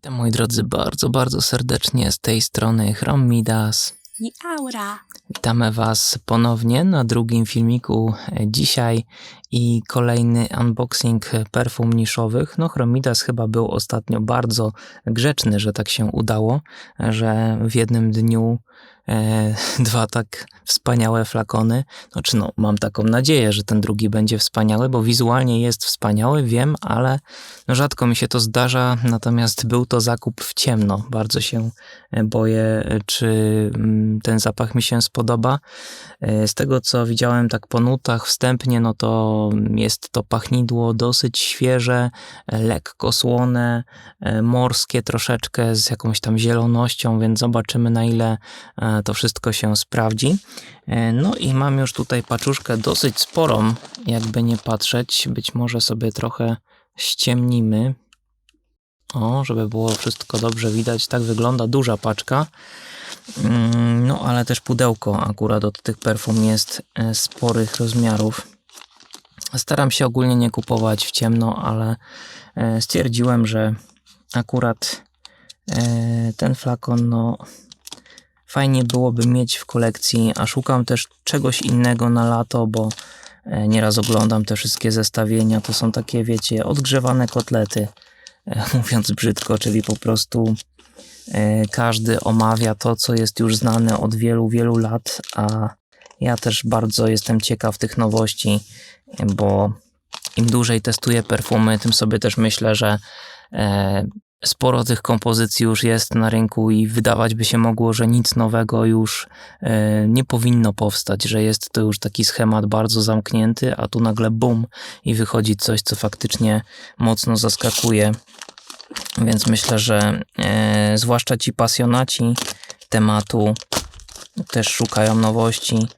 Witam moi drodzy bardzo, bardzo serdecznie z tej strony Chrom Midas. i aura. Witamy Was ponownie na drugim filmiku e, dzisiaj i kolejny unboxing perfum niszowych. No Chromidas chyba był ostatnio bardzo grzeczny, że tak się udało, że w jednym dniu e, dwa tak wspaniałe flakony. Znaczy no, mam taką nadzieję, że ten drugi będzie wspaniały, bo wizualnie jest wspaniały, wiem, ale no, rzadko mi się to zdarza, natomiast był to zakup w ciemno. Bardzo się e, boję, e, czy mm, ten zapach mi się spodoba. Z tego, co widziałem tak po nutach wstępnie, no to jest to pachnidło dosyć świeże, lekko słone, morskie troszeczkę z jakąś tam zielonością, więc zobaczymy na ile to wszystko się sprawdzi. E, No i mam już tutaj paczuszkę dosyć sporą, jakby nie patrzeć. Być może sobie trochę ściemnimy. O, żeby było wszystko dobrze widać. Tak wygląda duża paczka. Mm, No, ale też pudełko akurat od tych perfum jest e, sporych rozmiarów. Staram się ogólnie nie kupować w ciemno, ale e, stwierdziłem, że akurat ten flakon, no, fajnie byłoby mieć w kolekcji, a szukam też czegoś innego na lato, bo e, nieraz oglądam te wszystkie zestawienia. To są takie, wiecie, odgrzewane kotlety, e, mówiąc brzydko, czyli po prostu e, każdy omawia to, co jest już znane od wielu, wielu lat, a ja też bardzo jestem ciekaw tych nowości, bo im dłużej testuję perfumy, tym sobie też myślę, że sporo tych kompozycji już jest na rynku i wydawać by się mogło, że nic nowego już e, nie powinno powstać, że jest to już taki schemat bardzo zamknięty, a tu nagle bum i wychodzi coś, co faktycznie mocno zaskakuje. Więc myślę, że e, zwłaszcza ci pasjonaci tematu też szukają nowości.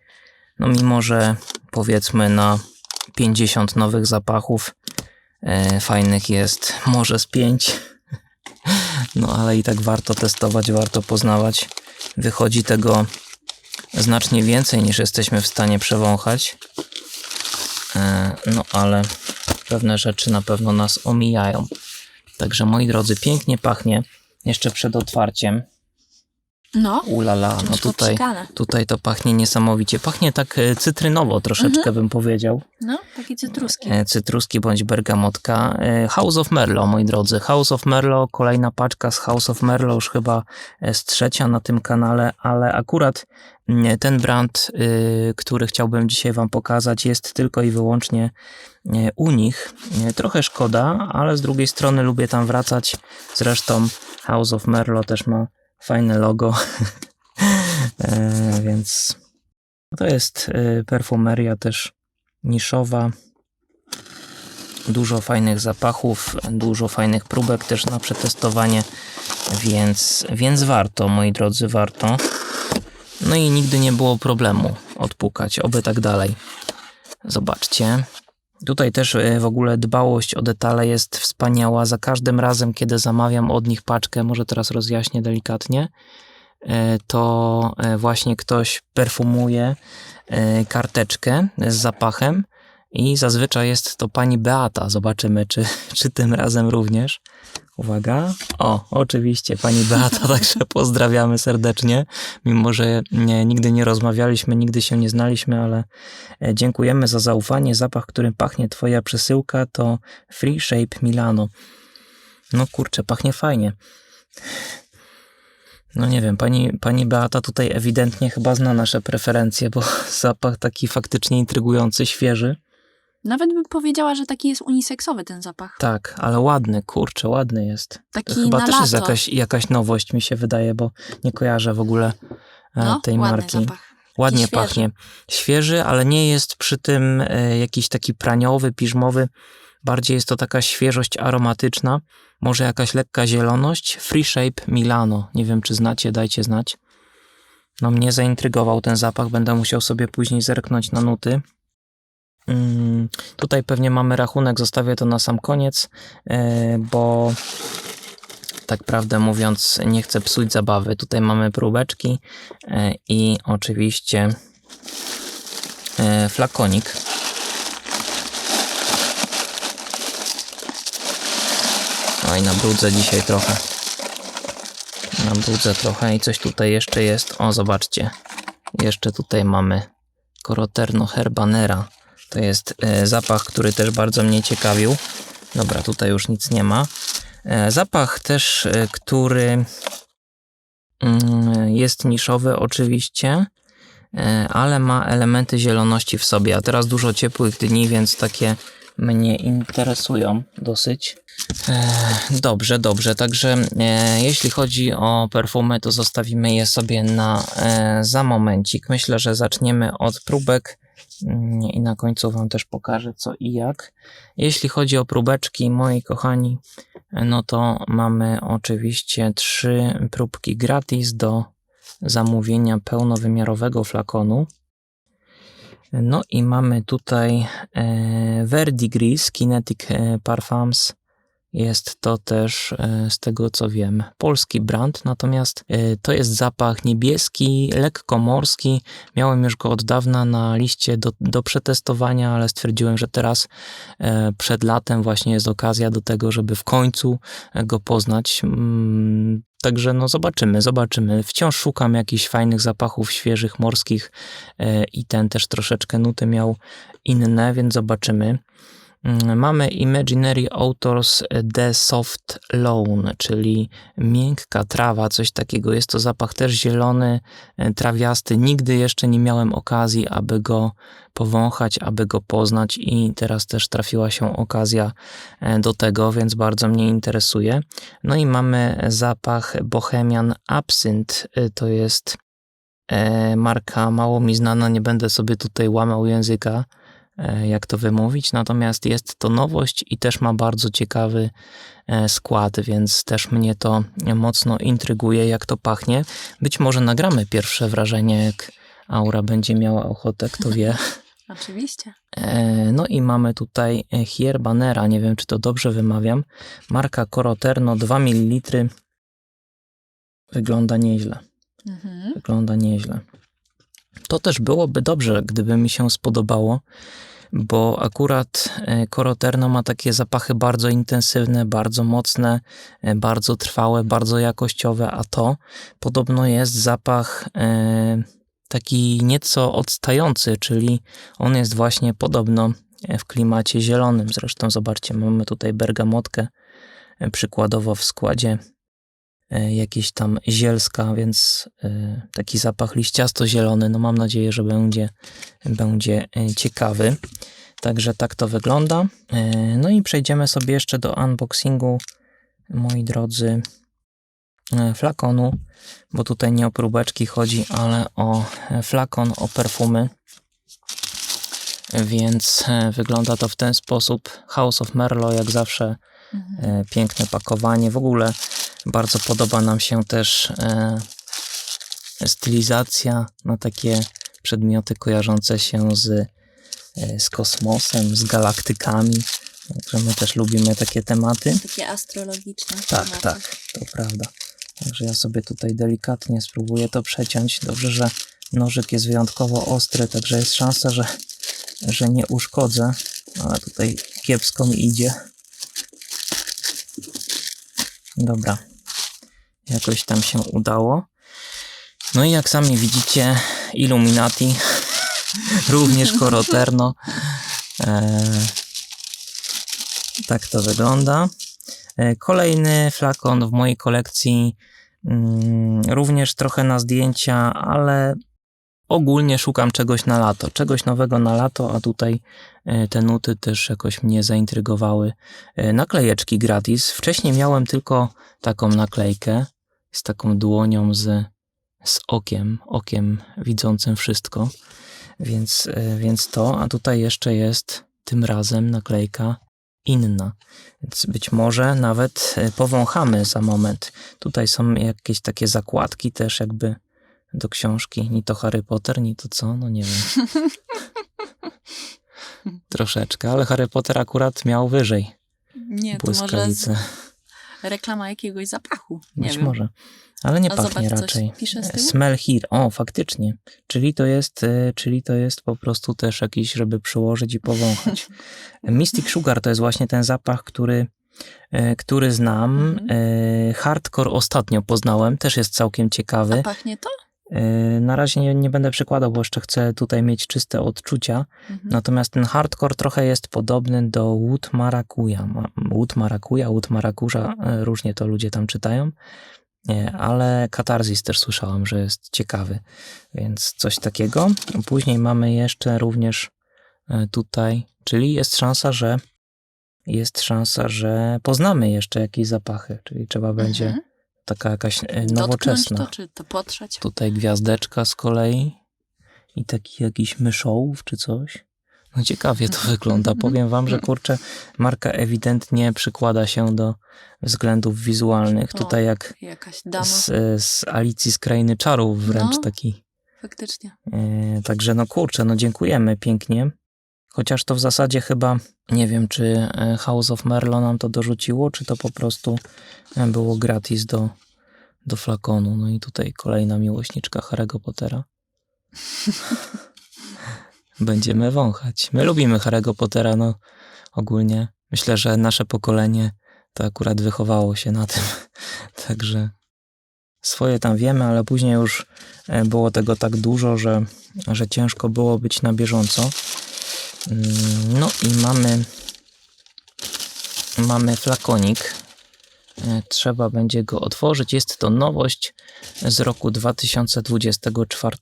No mimo, że powiedzmy na 50 nowych zapachów e, fajnych jest może z 5. No ale i tak warto testować, warto poznawać. Wychodzi tego znacznie więcej niż jesteśmy w stanie przewąchać. E, No ale pewne rzeczy na pewno nas omijają. Także moi drodzy, pięknie pachnie jeszcze przed otwarciem. No, Ulala, no tutaj, tutaj to pachnie niesamowicie. Pachnie tak e, cytrynowo troszeczkę bym powiedział. no, takie cytruski. E, Cytruski bądź bergamotka. E, House of Merlo, moi drodzy. House of Merlo, kolejna paczka z House of Merlo, już chyba z trzecia na tym kanale, ale akurat mm, ten brand, y, który chciałbym dzisiaj Wam pokazać, jest tylko i wyłącznie u nich. Trochę szkoda, ale z drugiej strony lubię tam wracać. Zresztą House of Merlo też ma fajne logo, E, więc to jest e, perfumeria też niszowa. Dużo fajnych zapachów, dużo fajnych próbek też na przetestowanie, więc, więc warto, moi drodzy, warto. No i nigdy nie było problemu odpukać, oby tak dalej. Zobaczcie. Tutaj też e, w ogóle dbałość o detale jest wspaniała. Za każdym razem, kiedy zamawiam od nich paczkę, może teraz rozjaśnię delikatnie, e, to e, właśnie ktoś perfumuje karteczkę z zapachem i zazwyczaj jest to pani Beata. Zobaczymy, czy, czy tym razem również. Uwaga. O, oczywiście, pani Beata, także pozdrawiamy serdecznie. Mimo, że nie, nigdy nie rozmawialiśmy, nigdy się nie znaliśmy, ale e, dziękujemy za zaufanie. Zapach, którym pachnie twoja przesyłka to Free Shape Milano. No kurczę, pachnie fajnie. No nie wiem, pani, pani Beata tutaj ewidentnie chyba zna nasze preferencje, bo zapach taki faktycznie intrygujący, świeży. Nawet bym powiedziała, że taki jest uniseksowy ten zapach. Tak, ale ładny, kurczę, ładny jest. Taki Chyba na też jest lato. jakaś, jakaś nowość, mi się wydaje, bo nie kojarzę w ogóle e, no, tej ładny marki. zapach. Ładnie świeży. pachnie. Świeży, ale nie jest przy tym e, jakiś taki praniowy, piżmowy. Bardziej jest to taka świeżość aromatyczna, może jakaś lekka zieloność. Free Shape Milano. Nie wiem, czy znacie, dajcie znać. No mnie zaintrygował ten zapach, będę musiał sobie później zerknąć na nuty. Tutaj pewnie mamy rachunek, zostawię to na sam koniec, e, bo tak prawdę mówiąc, nie chcę psuć zabawy. Tutaj mamy próbeczki e, i oczywiście e, flakonik. Oj, nabrudzę dzisiaj trochę. Nabrudzę trochę i coś tutaj jeszcze jest. O, zobaczcie. Jeszcze tutaj mamy Coroterno Herbanera. To jest e, zapach, który też bardzo mnie ciekawił. Dobra, tutaj już nic nie ma. E, zapach też, e, który mm, jest niszowy oczywiście, ale ma elementy zieloności w sobie. A teraz dużo ciepłych dni, więc takie mnie interesują dosyć. Dobrze, dobrze. Także jeśli chodzi o perfumy, to zostawimy je sobie na za momencik. Myślę, że zaczniemy od próbek i na końcu Wam też pokażę co i jak. Jeśli chodzi o próbeczki, moi kochani, no to mamy oczywiście trzy próbki gratis do zamówienia pełnowymiarowego flakonu. No i mamy tutaj e, Verdigris Kinetic e, Parfums. Jest to też, e, z tego co wiem, polski brand, natomiast e, to jest zapach niebieski, lekko morski. Miałem już go od dawna na liście do, do przetestowania, ale stwierdziłem, że teraz e, przed latem właśnie jest okazja do tego, żeby w końcu go poznać. Mm, Także no zobaczymy, zobaczymy. Wciąż szukam jakichś fajnych zapachów świeżych, morskich i ten też troszeczkę nuty miał inne, więc zobaczymy. Mm, Mamy Imaginary Authors The Soft Lawn, czyli miękka trawa, coś takiego. Jest to zapach też zielony, e, trawiasty. Nigdy jeszcze nie miałem okazji, aby go powąchać, aby go poznać i teraz też trafiła się okazja e, do tego, więc bardzo mnie interesuje. No i mamy zapach Bohemian Absinthe. E, To jest e, marka mało mi znana, nie będę sobie tutaj łamał języka, e, jak to wymówić, natomiast jest to nowość i też ma bardzo ciekawy e, skład, więc też mnie to mocno intryguje, jak to pachnie. Być może nagramy pierwsze wrażenie, jak Aura będzie miała ochotę, kto wie. Oczywiście. E, No i mamy tutaj e, Hierbanera, nie wiem czy to dobrze wymawiam. Marka Coroterno 2 ml. Wygląda nieźle. Mhm. Wygląda nieźle. To też byłoby dobrze, gdyby mi się spodobało, bo akurat e, Coroterno ma takie zapachy bardzo intensywne, bardzo mocne, e, bardzo trwałe, bardzo jakościowe, a to podobno jest zapach e, taki nieco odstający, czyli on jest właśnie podobno w klimacie zielonym. Zresztą zobaczcie, mamy tutaj bergamotkę przykładowo w składzie jakieś tam zielska, więc e, taki zapach liściasto-zielony. No mam nadzieję, że będzie, będzie e, ciekawy. Także tak to wygląda. E, No i przejdziemy sobie jeszcze do unboxingu, moi drodzy, e, flakonu, bo tutaj nie o próbeczki chodzi, ale o e, flakon, o perfumy. Więc e, wygląda to w ten sposób. House of Merlo, jak zawsze, Mhm. e, piękne pakowanie. W ogóle bardzo podoba nam się też e, stylizacja na takie przedmioty kojarzące się z, e, z kosmosem, z galaktykami. Także my też lubimy takie tematy. Takie astrologiczne. Tak, tematy. tak, to prawda. Także ja sobie tutaj delikatnie spróbuję to przeciąć. Dobrze, że nożyk jest wyjątkowo ostry, także jest szansa, że, że nie uszkodzę. Ale tutaj kiepsko mi idzie. Dobra. Jakoś tam się udało. No i jak sami widzicie, Illuminati, również Coroterno. Eee, tak to wygląda. E, Kolejny flakon w mojej kolekcji, mm, również trochę na zdjęcia, ale ogólnie szukam czegoś na lato, czegoś nowego na lato, a tutaj e, te nuty też jakoś mnie zaintrygowały. E, Naklejeczki gratis. Wcześniej miałem tylko taką naklejkę z taką dłonią z, z okiem, okiem widzącym wszystko, więc, e, więc to, a tutaj jeszcze jest tym razem naklejka inna. Więc być może nawet e, powąchamy za moment. Tutaj są jakieś takie zakładki też jakby do książki. Ni to Harry Potter, ni to co? No nie wiem. Troszeczkę, ale Harry Potter akurat miał wyżej Nie, to może z. reklama jakiegoś zapachu. Nie Być wiem. może. Ale nie A pachnie zobacz, raczej. pisze z E, tyłu? Smell here. O, faktycznie. Czyli to jest, e, czyli to jest po prostu też jakiś, żeby przyłożyć i powąchać. Mystic Sugar to jest właśnie ten zapach, który e, który znam. Mhm. Hardcore ostatnio poznałem, też jest całkiem ciekawy. A pachnie to? E, Na razie nie, nie będę przykładał, bo jeszcze chcę tutaj mieć czyste odczucia. Mhm. Natomiast ten hardcore trochę jest podobny do Wood Maracuja. Ma- Wood Maracuja, Wood Maracuja, e, różnie to ludzie tam czytają. Nie, ale Katarzis też słyszałem, że jest ciekawy, więc coś takiego. Później mamy jeszcze również e, tutaj, czyli jest szansa, że jest szansa, że poznamy jeszcze jakieś zapachy, czyli trzeba będzie Mhm. Taka jakaś e, Dotknąć nowoczesna. to, czy to potrzeć? Tutaj gwiazdeczka z kolei i taki jakiś myszołów czy coś. No ciekawie to wygląda. Powiem wam, że kurczę, marka ewidentnie przykłada się do względów wizualnych. O. Tutaj jak Jakaś dama, z, z Alicji z Krainy Czarów wręcz No. taki. faktycznie. E, także no kurczę, no dziękujemy pięknie. Chociaż to w zasadzie chyba, nie wiem, czy e, House of Merlo nam to dorzuciło, czy to po prostu e, było gratis do, do flakonu. No i tutaj kolejna miłośniczka Harry'ego Pottera. Będziemy wąchać. My lubimy Harry'ego Pottera, no ogólnie. Myślę, że nasze pokolenie to akurat wychowało się na tym. Także swoje tam wiemy, ale później już e, było tego tak dużo, że, że ciężko było być na bieżąco. Mm, No i mamy mamy flakonik. E, Trzeba będzie go otworzyć. Jest to nowość z roku 2024.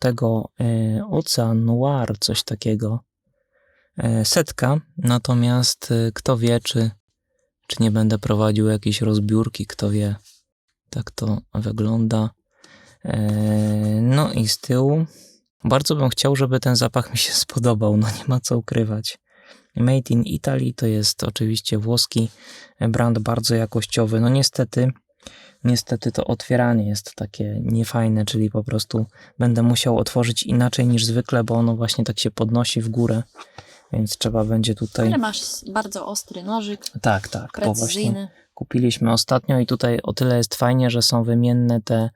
e, Ocean Noir, coś takiego. E, Setka. Natomiast kto wie, czy, czy nie będę prowadził jakiejś rozbiórki, kto wie. Tak to wygląda. No i z tyłu bardzo bym chciał, żeby ten zapach mi się spodobał, no nie ma co ukrywać. Made in Italy to jest oczywiście włoski brand bardzo jakościowy. No niestety, niestety to otwieranie jest takie niefajne, czyli po prostu będę musiał otworzyć inaczej niż zwykle, bo ono właśnie tak się podnosi w górę, więc trzeba będzie tutaj... Ale masz bardzo ostry nożyk, Tak, tak, precyzyjny. kupiliśmy ostatnio i tutaj o tyle jest fajnie, że są wymienne te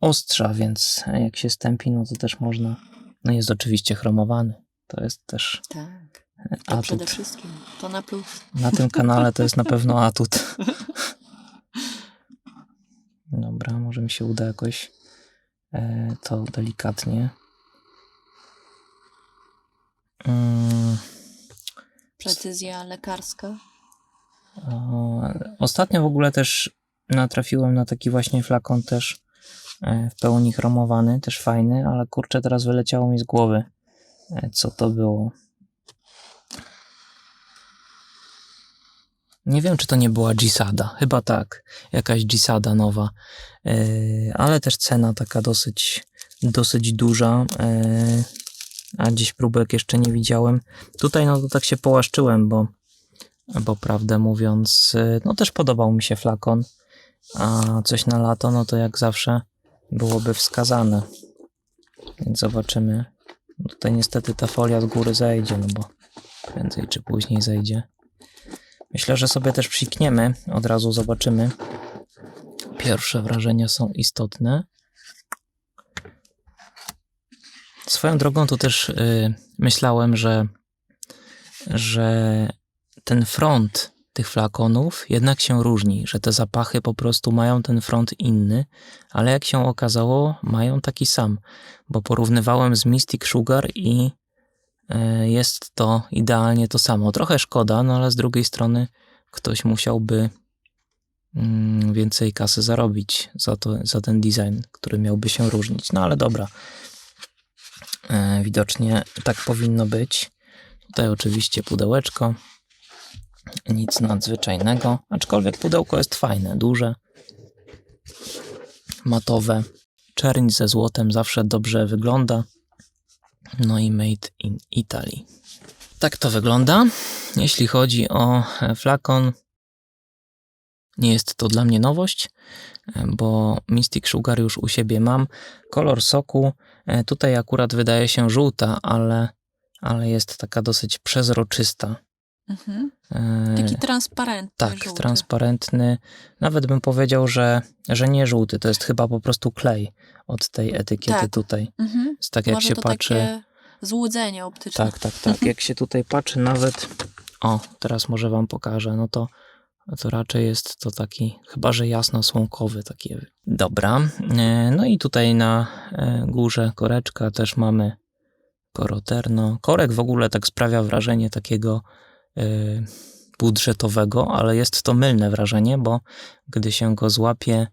ostrza, więc jak się stępi, no to też można. No jest oczywiście chromowany. To jest też Tak, to przede atut. wszystkim. To na plus. Na tym kanale to jest na pewno atut. Dobra, może mi się uda jakoś e, to delikatnie. Mm, Precyzja lekarska. Ostatnio w ogóle też natrafiłem na taki właśnie flakon też w pełni chromowany, też fajny, ale kurczę teraz wyleciało mi z głowy, e, co to było. Nie wiem, czy to nie była Gisada. Chyba tak. Jakaś Gisada nowa. E, ale też cena taka dosyć, dosyć duża. E, a dziś próbek jeszcze nie widziałem. Tutaj no to tak się połaszczyłem, bo bo prawdę mówiąc, no też podobał mi się flakon, a coś na lato, no to jak zawsze byłoby wskazane. Więc zobaczymy. No Tutaj niestety ta folia z góry zejdzie, no bo prędzej czy później zejdzie. Myślę, że sobie też psikniemy, od razu zobaczymy. Pierwsze wrażenia są istotne. Swoją drogą to też y, myślałem, że, że ten front tych flakonów jednak się różni, że te zapachy po prostu mają ten front inny, ale jak się okazało, mają taki sam, bo porównywałem z Mystic Sugar i e, jest to idealnie to samo. Trochę szkoda, no ale z drugiej strony ktoś musiałby mm, więcej kasy zarobić za, to, za ten design, który miałby się różnić. No ale dobra. E, Widocznie tak powinno być. Tutaj oczywiście pudełeczko. Nic nadzwyczajnego, aczkolwiek pudełko jest fajne, duże, matowe. Czerń ze złotem zawsze dobrze wygląda. No i made in Italy. Tak to wygląda. Jeśli chodzi o e, flakon, nie jest to dla mnie nowość, e, bo Mystic Sugar już u siebie mam. Kolor soku e, tutaj akurat wydaje się żółta, ale, ale jest taka dosyć przezroczysta. Mhm. E, Taki transparentny. tak, żółty. transparentny. Nawet bym powiedział, że, że nie żółty, to jest chyba po prostu klej od tej etykiety Tak. tutaj. Mhm. Jest tak jak Może się patrzy. takie złudzenie optyczne. Tak, tak, tak. Jak się tutaj patrzy nawet. O, teraz może wam pokażę. No to to raczej jest to taki, chyba że jasno-słomkowy taki. Dobra, e, no i tutaj na e, górze koreczka też mamy koroterno. Korek w ogóle tak sprawia wrażenie takiego budżetowego, ale jest to mylne wrażenie, bo gdy się go złapie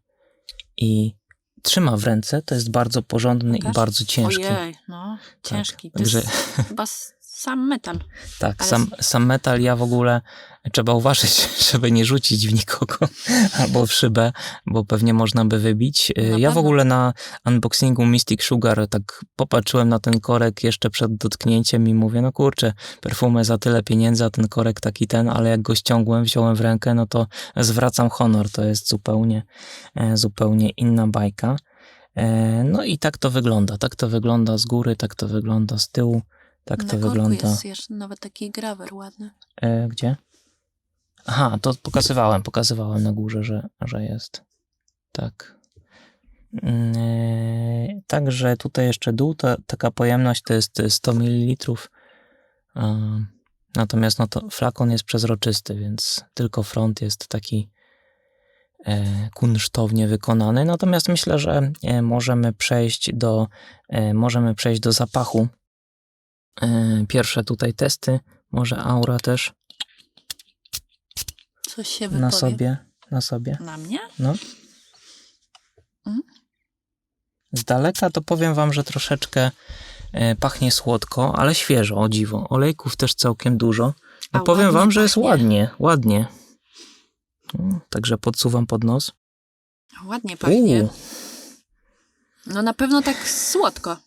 i trzyma w ręce, to jest bardzo porządny Pokaż. i bardzo ciężki. Ojej, no, ciężki. To także- jest chyba sam metal. Tak, Ale sam, sam metal ja w ogóle trzeba uważać, żeby nie rzucić w nikogo albo w szybę, bo pewnie można by wybić. Na ja w ogóle na unboxingu Mystic Sugar tak popatrzyłem na ten korek jeszcze przed dotknięciem i mówię, no kurczę, perfumę za tyle pieniędzy, a ten korek taki ten, ale jak go ściągłem, wziąłem w rękę, no to zwracam honor, to jest zupełnie, e, zupełnie inna bajka. E, No i tak to wygląda, tak to wygląda z góry, tak to wygląda z tyłu, tak Na to korku wygląda. jest jeszcze nawet taki grawer ładny. E, gdzie? Aha, to pokazywałem, pokazywałem na górze, że, że jest. Tak. Mm, E, także tutaj jeszcze dół, ta, taka pojemność to jest 100 ml. Natomiast no to flakon jest przezroczysty, więc tylko front jest taki e, kunsztownie wykonany. Natomiast myślę, że e, możemy przejść do możemy przejść do zapachu. E, pierwsze tutaj testy, może aura też Coś się wypowie. na sobie, na sobie. Na mnie? No. Mhm. Z daleka to powiem wam, że troszeczkę e, pachnie słodko, ale świeżo, o dziwo. Olejków też całkiem dużo. No A powiem wam, że jest pachnie. ładnie, ładnie. No, Także podsuwam pod nos. Ładnie pachnie. Uuu, No na pewno tak słodko.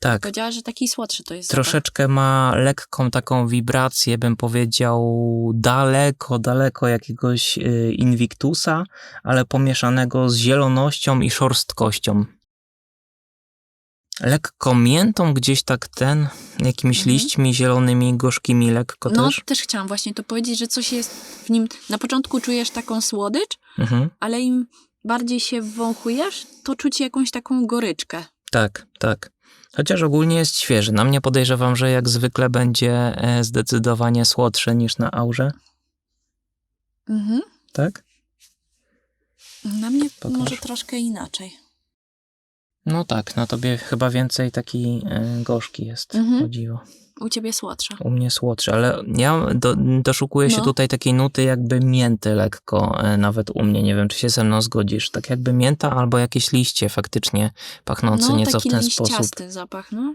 Tak, Powiedziała, że taki słodszy to jest zapach. troszeczkę ma lekką taką wibrację, bym powiedział, daleko, daleko jakiegoś y, Invictusa, ale pomieszanego z zielonością i szorstkością. Lekko miętą gdzieś tak ten, jakimiś Mhm. liśćmi zielonymi, gorzkimi lekko No, też. też chciałam właśnie to powiedzieć, że coś jest w nim. Na początku czujesz taką słodycz, Mhm. ale im bardziej się wąchujesz, to czuć jakąś taką goryczkę. Tak, tak. Chociaż ogólnie jest świeży. Na mnie podejrzewam, że jak zwykle będzie e, zdecydowanie słodszy niż na aurze. Mhm. Tak? Na mnie Pokaż. może troszkę inaczej. No tak, na tobie chyba więcej taki e, gorzki jest, Mhm. o dziwo. U ciebie słodsza. U mnie słodszy, ale ja do, doszukuję się No. tutaj takiej nuty jakby mięty lekko, e, nawet u mnie. Nie wiem, czy się ze mną zgodzisz. Tak jakby mięta albo jakieś liście faktycznie pachnące No, nieco w ten sposób. liściasty zapach, no.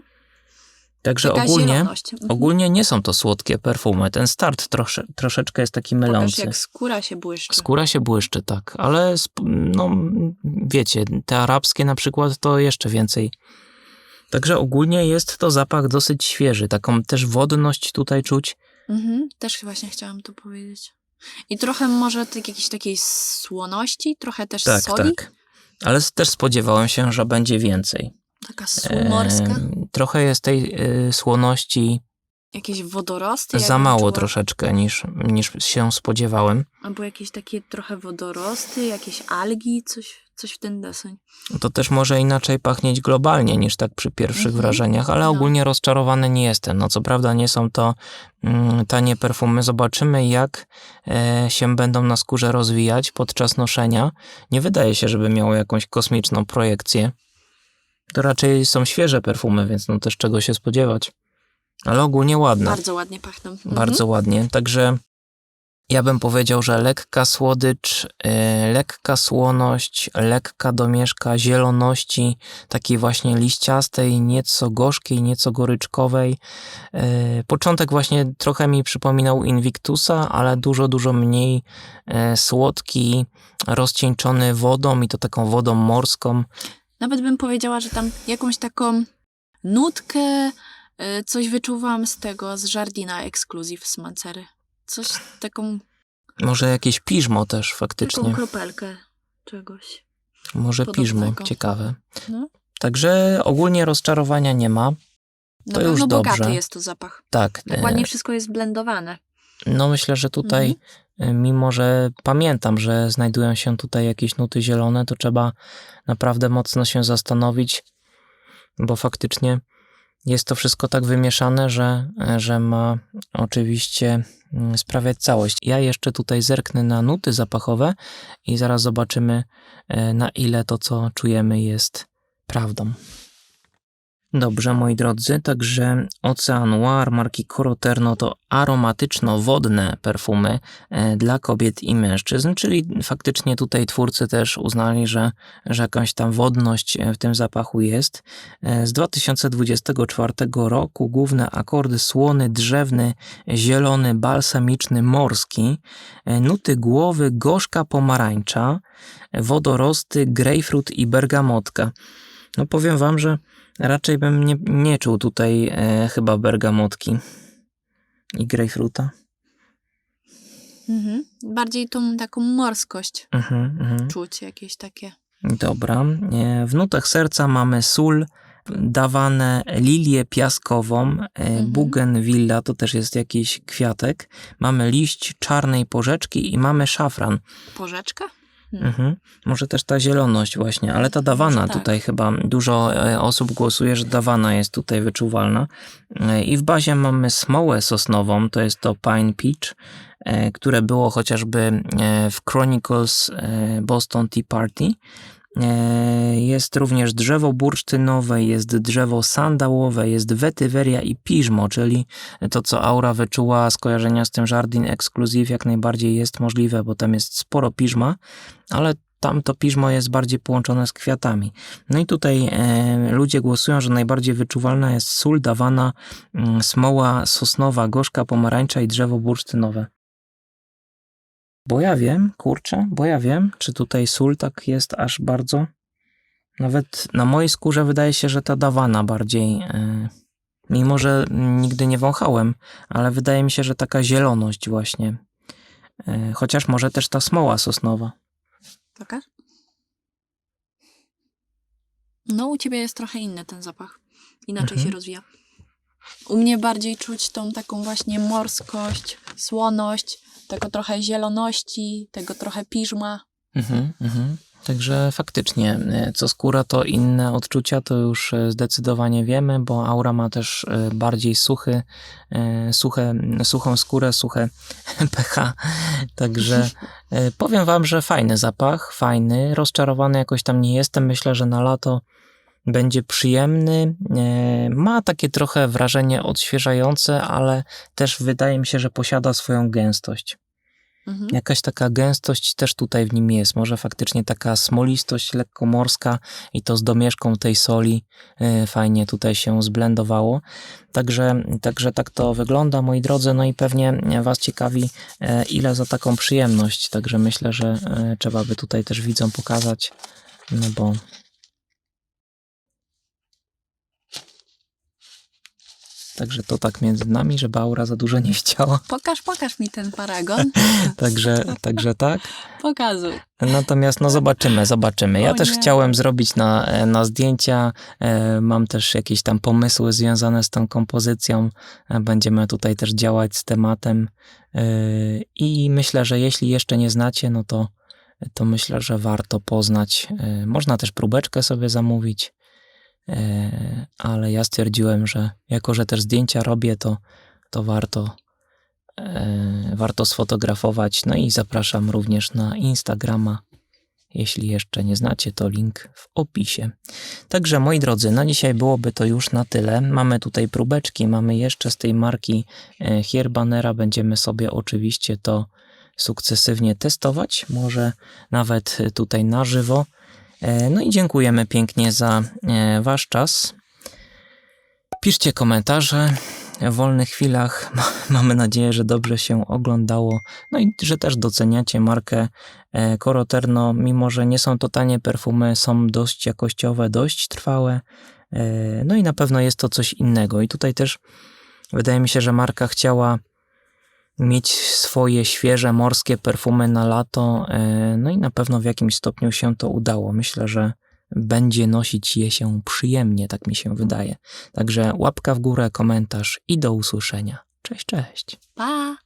Także Taka ogólnie, zieloność. Mhm. ogólnie nie są to słodkie perfumy. Ten start trosze, troszeczkę jest taki Pokaż, mylący. jak skóra się błyszczy. Skóra się błyszczy, tak, ale no, wiecie, te arabskie na przykład to jeszcze więcej. Także ogólnie jest to zapach dosyć świeży, taką też wodność tutaj czuć. Mhm. Też właśnie chciałam to powiedzieć. I trochę może tak, jakiejś takiej słoności, trochę też Tak, soli. tak. Ale też spodziewałem się, że będzie więcej. Taka sól morska. Em, trochę jest tej y, słoności Jakieś wodorosty. za mało czuła. troszeczkę niż, niż się spodziewałem. Albo jakieś takie trochę wodorosty, jakieś algi, coś, coś w ten deseń. To też może inaczej pachnieć globalnie niż tak przy pierwszych Mhm. wrażeniach, ale No. ogólnie rozczarowany nie jestem. No co prawda nie są to mm, tanie perfumy. Zobaczymy jak e, się będą na skórze rozwijać podczas noszenia. Nie wydaje się, żeby miało jakąś kosmiczną projekcję. To raczej są świeże perfumy, więc no też czego się spodziewać. Ale ogólnie ładne. Bardzo ładnie pachną. Mhm. Bardzo ładnie. Także ja bym powiedział, że lekka słodycz, e, lekka słoność, lekka domieszka zieloności, takiej właśnie liściastej, nieco gorzkiej, nieco goryczkowej. E, początek właśnie trochę mi przypominał Invictusa, ale dużo, dużo mniej e, słodki, rozcieńczony wodą i to taką wodą morską. Nawet bym powiedziała, że tam jakąś taką nutkę, y, coś wyczuwam z tego, z Jardina Exclusive z Mancery. Coś, taką, Może jakieś piżmo też taką faktycznie. kropelkę czegoś. Może piżmo, ciekawe. No. Także ogólnie rozczarowania nie ma. Na To pewno już bogaty dobrze. jest to zapach. Tak. Tak e, ładnie wszystko jest blendowane. No myślę, że tutaj, Mhm. e, mimo że pamiętam, że znajdują się tutaj jakieś nuty zielone, to trzeba naprawdę mocno się zastanowić, bo faktycznie jest to wszystko tak wymieszane, że, że ma oczywiście mm, sprawiać całość. Ja jeszcze tutaj zerknę na nuty zapachowe i zaraz zobaczymy, e, na ile to, co czujemy, jest prawdą. Dobrze, moi drodzy, także Ocean Noir marki Coroterno to aromatyczno-wodne perfumy e, dla kobiet i mężczyzn, czyli faktycznie tutaj twórcy też uznali, że, że jakaś tam wodność e, w tym zapachu jest. E, Z 2024 roku główne akordy słony, drzewny, zielony, balsamiczny, morski, nuty głowy, gorzka pomarańcza, wodorosty, grejpfrut i bergamotka. No powiem wam, że raczej bym nie, nie czuł tutaj e, chyba bergamotki i grejpfruta. Mhm. Bardziej tą taką morskość Mhm, mhm. czuć, jakieś takie. Dobra. E, W nutach serca mamy sól, dawane lilię piaskową, e, Mhm. bugenvilla, to też jest jakiś kwiatek. Mamy liść czarnej porzeczki i mamy szafran. Porzeczka? Mhm. Może też ta zieloność właśnie, ale ta dawana Może tak. tutaj chyba dużo e, osób głosuje, że dawana jest tutaj wyczuwalna. E, I w bazie mamy smołę sosnową, to jest to Pine Peach, e, które było chociażby w Chronicles Boston Tea Party. E, Jest również drzewo bursztynowe, jest drzewo sandałowe, jest wetyweria i piżmo, czyli to, co Aura wyczuła, skojarzenia z tym Jardin Exclusive jak najbardziej jest możliwe, bo tam jest sporo piżma, ale tam to piżmo jest bardziej połączone z kwiatami. No i tutaj e, ludzie głosują, że najbardziej wyczuwalna jest sól dawana, mm, smoła sosnowa, gorzka pomarańcza i drzewo bursztynowe. Bo ja wiem, kurczę, bo ja wiem, czy tutaj sól tak jest aż bardzo. Nawet na mojej skórze wydaje się, że ta dawana bardziej. E, mimo, że nigdy nie wąchałem, ale wydaje mi się, że taka zieloność właśnie. E, chociaż może też ta smoła sosnowa. Pokaż. No, u ciebie jest trochę inny ten zapach. Inaczej Mhm. się rozwija. U mnie bardziej czuć tą taką właśnie morskość, słoność, tego trochę zieloności, tego trochę piżma. Mhm, mhm. Także faktycznie, e, co skóra, to inne odczucia, to już e, zdecydowanie wiemy, bo aura ma też e, bardziej suchy, suche, suchą skórę, suche pH. Także powiem wam, że fajny zapach, fajny, rozczarowany jakoś tam nie jestem. Myślę, że na lato będzie przyjemny. E, Ma takie trochę wrażenie odświeżające, ale też wydaje mi się, że posiada swoją gęstość. Mhm. Jakaś taka gęstość też tutaj w nim jest. Może faktycznie taka smolistość lekko morska i to z domieszką tej soli y, fajnie tutaj się zblendowało. Także, także tak to wygląda, moi drodzy. No i pewnie Was ciekawi, e, ile za taką przyjemność. Także myślę, że e, trzeba by tutaj też widzom pokazać, no bo Także to tak między nami, żeby aura za dużo nie chciała. Pokaż, pokaż mi ten paragon. Także, także tak. Pokazuj. Natomiast no zobaczymy, zobaczymy. Ja O też nie. chciałem zrobić na, e, na zdjęcia. e, Mam też jakieś tam pomysły związane z tą kompozycją. E, Będziemy tutaj też działać z tematem. I myślę, że jeśli jeszcze nie znacie, no to, to myślę, że warto poznać. Można też próbeczkę sobie zamówić. E, Ale ja stwierdziłem, że jako, że też zdjęcia robię, to, to warto e, warto sfotografować. No i zapraszam również na Instagrama. Jeśli jeszcze nie znacie, to link w opisie. Także moi drodzy, na dzisiaj byłoby to już na tyle. Mamy tutaj próbeczki, mamy jeszcze z tej marki e, Hierbanera. Będziemy sobie oczywiście to sukcesywnie testować, może nawet tutaj na żywo. E, No i dziękujemy pięknie za e, Wasz czas. Piszcie komentarze w wolnych chwilach. Mamy nadzieję, że dobrze się oglądało. No i że też doceniacie markę e, Coroterno, mimo że nie są to tanie perfumy, są dość jakościowe, dość trwałe. No i na pewno jest to coś innego. I tutaj też wydaje mi się, że marka chciała mieć swoje świeże morskie perfumy na lato. e, No i na pewno w jakimś stopniu się to udało. Myślę, że będzie nosić je się przyjemnie, tak mi się wydaje. Także łapka w górę, komentarz i do usłyszenia. Cześć, cześć. Pa!